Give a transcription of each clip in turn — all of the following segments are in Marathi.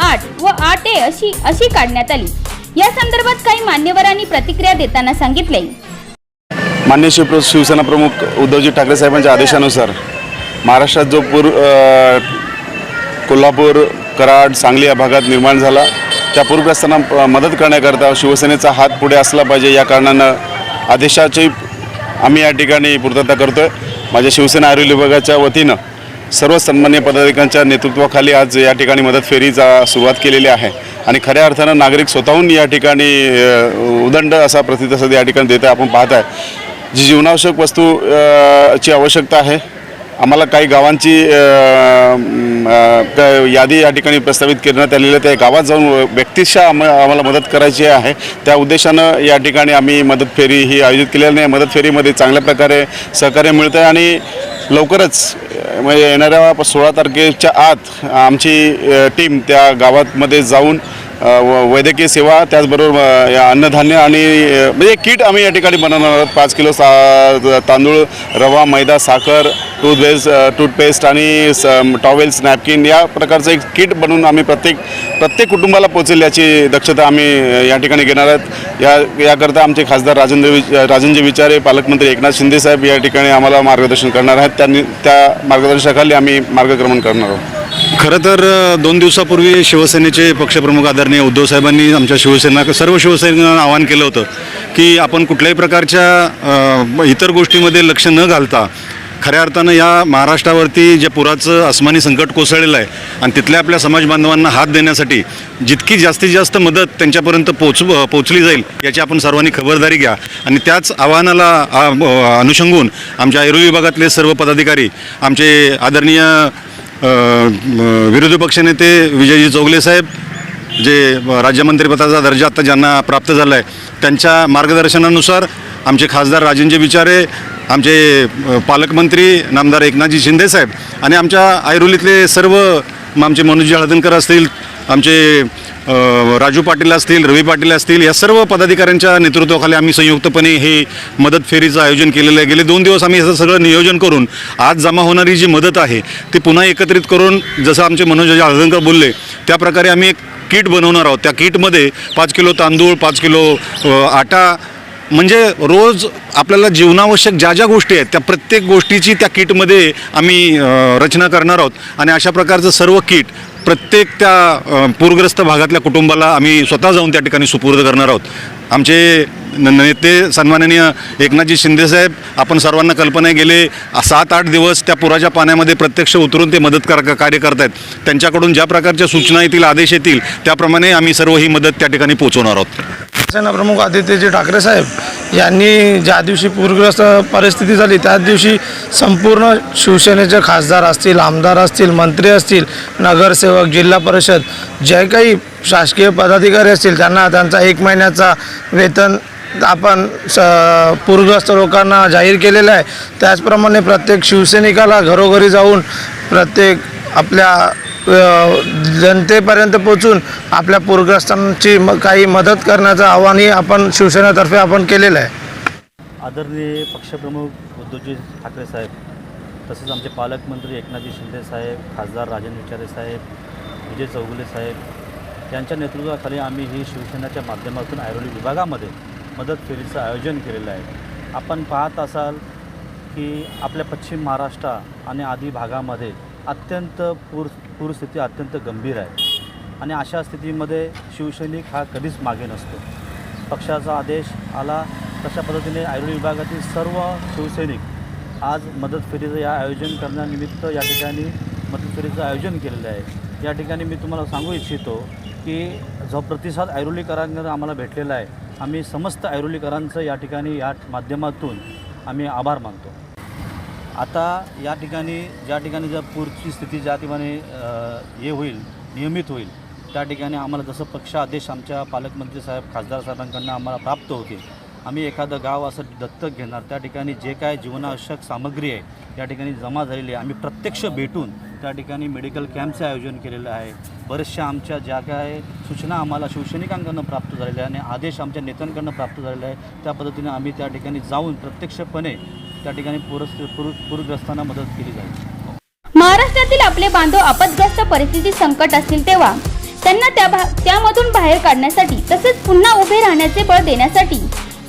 आठ व आठ ए अशी अशी काढण्यात आली. या संदर्भात काही मान्यवरांनी प्रतिक्रिया देताना सांगितले. मान्य शिव शिवसेना प्रमुख उद्धवजी ठाकरे साहेबांच्या आदेशानुसार महाराष्ट्रात जो पूर कोल्हापूर कराड सांगली या भागात निर्माण झाला त्या पूरग्रस्तांना मदत करण्याकरता शिवसेनेचा हात पुढे असला पाहिजे या कारणानं आदेशाची आम्ही या ठिकाणी पूर्तता करतो आहे माझ्या शिवसेना आरोग्य विभागाच्या वतीनं सर्व सन्मान्य पदाधिकाऱ्यांच्या नेतृत्वाखाली आज या ठिकाणी मदत फेरीचा सुरुवात केलेली आहे. आणि खऱ्या अर्थानं नागरिक स्वतःहून या ठिकाणी उदंड असा प्रतिसाद या ठिकाणी देत आहे. आपण पाहत आहे जी जीवनावश्यक वस्तू ची आवश्यकता आहे आम्हाला काही गावांची यादी या ठिकाणी प्रस्तावित करण्यात आलेली आहे. त्या गावात जाऊन व्यक्तिशः आम आम्हाला मदत करायची आहे. त्या उद्देशानं या ठिकाणी आम्ही मदत फेरी ही आयोजित केलेली आहे मदत फेरीमध्ये चांगल्या प्रकारे सहकार्य मिळतं आहे आणि लवकरच म्हणजे येणाऱ्या सोळा तारखेच्या आत आमची टीम त्या गावातमध्ये जाऊन व- वैद्यकीय सेवा त्याचबरोबर या अन्नधान्य आणि म्हणजे किट आम्ही या ठिकाणी बनवणार आहोत. पाच किलो सा तांदूळ रवा मैदा साखर टूथपेस्ट टूथपेस्ट uh, आणि स टॉवेल्स नॅपकिन या प्रकारचं एक किट बनवून आम्ही प्रत्येक प्रत्येक कुटुंबाला पोचेल याची दक्षता आम्ही uh, या ठिकाणी घेणार आहोत. या याकरता आमचे खासदार राजेंद्र वि uh, राजेंद्र विचारे पालकमंत्री एकनाथ शिंदेसाहेब या ठिकाणी आम्हाला मार्गदर्शन करणार आहेत. त्यांनी त्या मार्गदर्शनाखाली आम्ही मार्गक्रमण करणार आहोत. खरं तर दोन दिवसापूर्वी शिवसेनेचे पक्षप्रमुख आदरणीय उद्धव साहेबांनी आमच्या शिवसेना सर्व शिवसेनेनं आवाहन केलं होतं की आपण कुठल्याही प्रकारच्या इतर गोष्टीमध्ये लक्ष न घालता खऱ्या अर्थानं या महाराष्ट्रावरती जे पुराचं आसमानी संकट कोसळलेलं आहे आणि तिथल्या आपल्या समाज बांधवांना हात देण्यासाठी जितकी जास्तीत जास्त मदत त्यांच्यापर्यंत पोच पोचली जाईल याची आपण सर्वांनी खबरदारी घ्या. आणि त्याच आव्हानाला अनुषंगून आमच्या आयुर्वेद विभागातले सर्व पदाधिकारी आमचे आदरणीय विरोधी पक्षनेते विजयजी चौगले साहेब जे राज्यमंत्रीपदाचा दर्जा आता ज्यांना प्राप्त झाला आहे त्यांच्या मार्गदर्शनानुसार आमचे खासदार राजेंद्र विचारे आमचे पालकमंत्री नामदार एकनाथजी शिंदे साहेब आणि आमच्या ऐरोलीतले सर्व आमचे मनोजी हळदणकर असतील आमचे राजू पाटील असतील रवी पाटील असतील या सर्व पदाधिकाऱ्यांच्या नेतृत्वाखाली आम्ही संयुक्तपणे हे मदत फेरीचं आयोजन केलेलं आहे. गेले दोन दिवस आम्ही याचं सगळं नियोजन करून आज जमा होणारी जी मदत आहे ती पुन्हा एकत्रित करून जसं आमचे मनोज हळदणकर बोलले त्या प्रकारे आम्ही एक किट बनवणार आहोत. त्या किटमध्ये पाच किलो तांदूळ पाच किलो आटा म्हणजे रोज आपल्याला जीवनावश्यक ज्या ज्या गोष्टी आहेत त्या प्रत्येक गोष्टीची त्या किटमध्ये आम्ही रचना करणार आहोत. आणि अशा प्रकारचं सर्व किट प्रत्येक त्या पूरग्रस्त भागातल्या कुटुंबाला आम्ही स्वतः जाऊन त्या ठिकाणी सुपूर्द करणार आहोत. आमचे नेते सन्माननीय एकनाथजी शिंदेसाहेब आपण सर्वांना कल्पना गेले सात आठ दिवस त्या पुराच्या पाण्यामध्ये प्रत्यक्ष उतरून ते मदत कर कार्य करत आहेत त्यांच्याकडून ज्या प्रकारच्या सूचना येतील आदेश येतील त्याप्रमाणे आम्ही सर्व ही मदत त्या ठिकाणी पोहोचवणार आहोत. शिवसेना प्रमुख आदित्यजी ठाकरे साहेब यांनी ज्या दिवशी पूरग्रस्त परिस्थिती झाली त्याच दिवशी संपूर्ण शिवसेनेचे खासदार असतील आमदार असतील मंत्री असतील नगरसेवक जिल्हा परिषद जे काही शासकीय पदाधिकारी असतील त्यांना त्यांचा एक महिन्याचा वेतन आपण स पूरग्रस्त लोकांना जाहीर केलेलं आहे. त्याचप्रमाणे प्रत्येक शिवसैनिकाला घरोघरी जाऊन प्रत्येक आपल्या जनतेपर्यंत पोचून आपल्या पूरग्रस्तांची म काही मदत करण्याचं आव्हानही आपण शिवसेनेतर्फे आपण केलेलं आहे. आदरणीय पक्षप्रमुख उद्धवजी ठाकरे साहेब तसेच आमचे पालकमंत्री एकनाथजी शिंदे साहेब खासदार राजेंद्र विचारे साहेब विजय चौगुले साहेब यांच्या नेतृत्वाखाली आम्ही ही शिवसेनेच्या माध्यमातून ऐरोली विभागामध्ये मदत फेरीचं आयोजन केलेलं आहे. आपण पाहत असाल की आपल्या पश्चिम महाराष्ट्र आणि आदी भागामध्ये अत्यंत पूर पूरस्थिती अत्यंत गंभीर आहे. आणि अशा स्थितीमध्ये शिवसैनिक हा कधीच मागे नसतो. पक्षाचा आदेश आला तशा पद्धतीने आयुर्वेद विभागातील सर्व शिवसैनिक आज मदत फेरीचं या आयोजन करण्यानिमित्त या ठिकाणी मदत फेरीचं आयोजन केलेलं आहे. या ठिकाणी मी तुम्हाला सांगू इच्छितो की जो प्रतिसाद ऐरोलीकरांकडे आम्हाला भेटलेला आहे आम्ही समस्त ऐरोलीकरांचं या ठिकाणी या माध्यमातून आम्ही आभार मानतो. आता या ठिकाणी ज्या ठिकाणी ज्या पूरची स्थिती ज्या ठिकाणी हे होईल नियमित होईल त्या ठिकाणी आम्हाला जसं पक्ष आदेश आमच्या पालकमंत्री साहेब खासदार साहेबांकडून आम्हाला प्राप्त होते आम्ही एखादं गाव असं दत्तक घेणार त्या ठिकाणी जे काय जीवनावश्यक सामग्री आहे त्या ठिकाणी जमा झालेली आहे आम्ही प्रत्यक्ष भेटून त्या ठिकाणी मेडिकल कॅम्पचं आयोजन केलेलं आहे. बऱ्याचशा आमच्या ज्या काय सूचना आम्हाला शिवसैनिकांकडून प्राप्त झालेल्या आहे आणि आदेश आमच्या नेत्यांकडनं प्राप्त झालेला आहे त्या पद्धतीने आम्ही त्या ठिकाणी जाऊन प्रत्यक्षपणे त्या ठिकाणी पूरग्रस्तांना मदत केली जाईल. महाराष्ट्रातील आपले बांधव आपदग्रस्त परिस्थिती संकट असतील तेव्हा त्यांना त्या त्यामधून बाहेर काढण्यासाठी तसेच पुन्हा उभे राहण्याचे बळ देण्यासाठी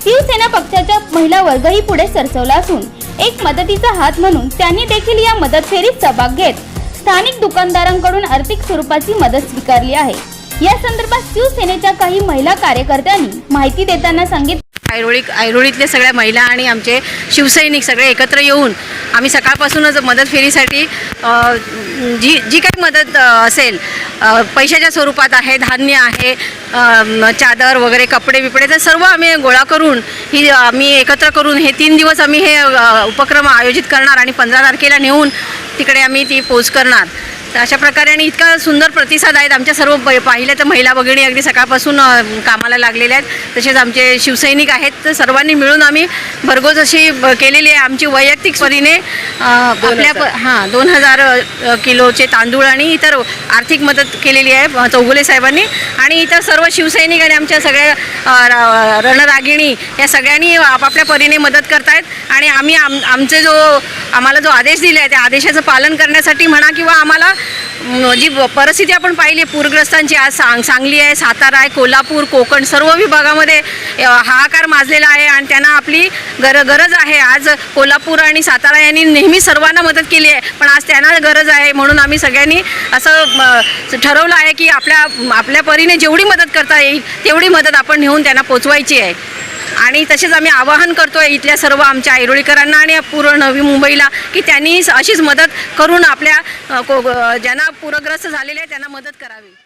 शिवसेना पक्षाच्या महिला वर्गही पुढे सरसवला असून एक मदतीचा हात म्हणून त्यांनी देखील या मदत फेरीत सहभाग घेत स्थानिक दुकानदारांकडून आर्थिक स्वरूपाची मदत स्वीकारली आहे. या संदर्भात शिवसेनेच्या काही महिला कार्यकर्त्यांनी माहिती देताना सांगितले ऐरोळी ऐरोळीतल्या सगळ्या महिला आणि आमचे शिवसैनिक सगळे एकत्र येऊन आम्ही सकाळपासूनच मदत फेरीसाठी जी जी काही मदत असेल पैशाच्या स्वरूपात आहे धान्य आहे चादर वगैरे कपडे बिपडे तर सर्व आम्ही गोळा करून ही आम्ही एकत्र करून हे तीन दिवस आम्ही हे उपक्रम आयोजित करणार आणि पंधरा तारखेला नेऊन तिकडे आम्ही ती पोच करणार. तर अशा प्रकारे आणि इतका सुंदर प्रतिसाद आहेत. आमच्या सर्व प- पाहिलं तर महिला भगिनी अगदी सकाळपासून कामाला लागलेल्या आहेत. तसेच आमचे शिवसैनिक आहेत. तर सर्वांनी मिळून आम्ही भरघोस अशी केलेली आहे. आमची वैयक्तिक परीने अ, आपल्या प- हां दोन हजार किलोचे तांदूळ आणि इतर आर्थिक मदत केलेली आहे चौगुले साहेबांनी. आणि इतर सर्व शिवसैनिक आणि आमच्या सगळ्या रणरागिणी या सगळ्यांनी आपापल्या परीने मदत करतायत. आणि आम्ही आम आमचे जो आम्हाला जो आदेश दिला आहे त्या आदेशाचं पालन करण्यासाठी म्हणा किंवा आम्हाला जी परिस्थिती आपण पाहिली आहे पूरग्रस्तांची आज सांग सांगली आहे सातारा आहे कोल्हापूर कोकण सर्व विभागामध्ये हाहाकार माजलेला आहे आणि त्यांना आपली गर गरज आहे. आज कोल्हापूर आणि सातारा यांनी नेहमी सर्वांना मदत केली आहे पण आज त्यांना गरज आहे म्हणून आम्ही सगळ्यांनी असं ठरवलं आहे की आपल्या आपल्या परीने जेवढी मदत करता येईल तेवढी मदत आपण नेऊन त्यांना पोचवायची आहे. आणि तसेच आम्ही आवाहन करतो आहे इथल्या सर्व आमच्या ऐरोळीकरांना आणि पूर्ण नवी मुंबईला की त्यांनी अशीच मदत करून आपल्या ज्यांना पूरग्रस्त झालेले आहे त्यांना मदत करावी.